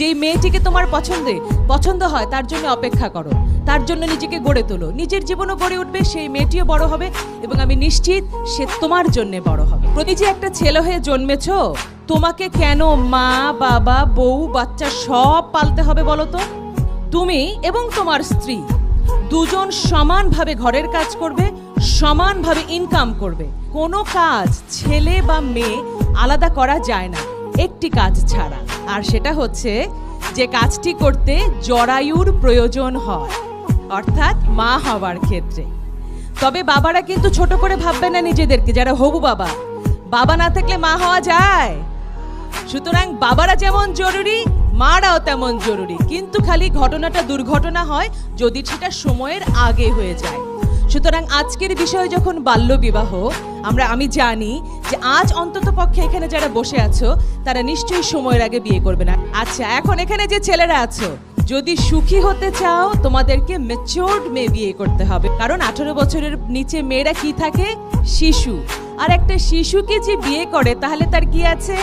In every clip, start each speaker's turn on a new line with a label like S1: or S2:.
S1: যেই মেয়েটিকে তোমার পছন্দে, পছন্দ হয়, তার জন্য অপেক্ষা করো। তার জন্য নিজেকে গড়ে তোলো। নিজের জীবনও গড়ে উঠবে, সেই মেয়েটিও বড় হবে এবং আমি নিশ্চিত সে তোমার জন্য বড় হবে। প্রতি যে একটা ছেলে হয়ে জন্মেছো, তোমাকে কেন মা, বাবা, বউ, বাচ্চা সব পালতে হবে বলো তো? তুমি এবং তোমার স্ত্রী দুজন সমানভাবে ঘরের কাজ করবে, সমানভাবে ইনকাম করবে। কোনো কাজ ছেলে বা মেয়ে আলাদা করা যায় না। একটি কাজ ছাড়া। আর সেটা হচ্ছে যে কাজটি করতে জরায়ুর প্রয়োজন হয়, অর্থাৎ মা হওয়ার ক্ষেত্রে। তবে বাবারা কিন্তু ছোট করে ভাববে না নিজেদেরকে, যারা হবু বাবা। বাবা না থাকলে মা হওয়া যায়। সুতরাং বাবারা যেমন জরুরি, মারাও তেমন জরুরি। কিন্তু খালি ঘটনাটা দুর্ঘটনা হয় যদি সেটা সময়ের আগে হয়ে যায়। সুতরাং আজকের বিষয় যখন বাল্যবিবাহ, আমরা, আমি জানি যে আজ অন্তত পক্ষে এখানে যারা বসে আছো, তারা নিশ্চয়ই সময়ের আগে বিয়ে করবে না। আচ্ছা এখন এখানে যে ছেলেরা আছো, যদি সুখী হতে চাও, তোমাদেরকে মেচিওর্ড মেয়ে বিয়ে করতে হবে। কারণ আঠারো বছরের নিচে মেয়েরা কি থাকে? শিশু। আর একটা শিশুকে যে বিয়ে করে, তাহলে তার কি আছে?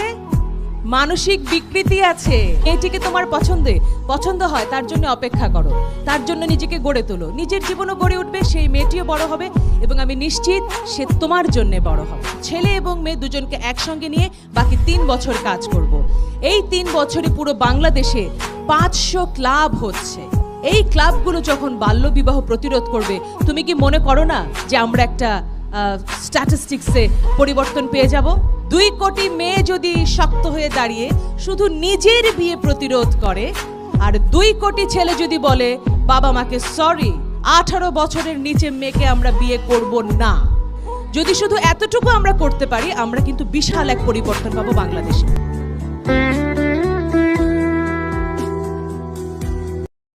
S1: মানসিক বিকৃতি আছে। এটিকে তোমার পছন্দে। পছন্দ হয়, তার জন্য অপেক্ষা করো। তার জন্য নিজেকে গড়ে তোলো। নিজের জীবনও গড়ে উঠবে, সেই মেয়েটিও বড় হবে এবং আমি নিশ্চিত সে তোমার জন্য বড় হবে। ছেলে এবং মেয়ে দুজনকে একসঙ্গে নিয়ে বাকি তিন বছর কাজ করব। এই তিন বছরে পুরো বাংলাদেশে পাঁচশো ক্লাব হচ্ছে। এই ক্লাবগুলো যখন বাল্যবিবাহ প্রতিরোধ করবে, তুমি কি মনে করো না যে আমরা একটা স্ট্যাটিস্টিক্সে পরিবর্তন পেয়ে যাব। দুই কোটি মেয়ে যদি শক্ত হয়ে দাঁড়িয়ে শুধু নিজের বিয়ে প্রতিরোধ করে, আর দুই কোটি ছেলে যদি বলে, বাবা মাকে সরি আঠারো বছরের নিচে মেয়েকে আমরা বিয়ে করব না। যদি শুধু এতটুকু আমরা করতে পারি, আমরা কিন্তু বিশাল এক পরিবর্তন পাবো বাংলাদেশে।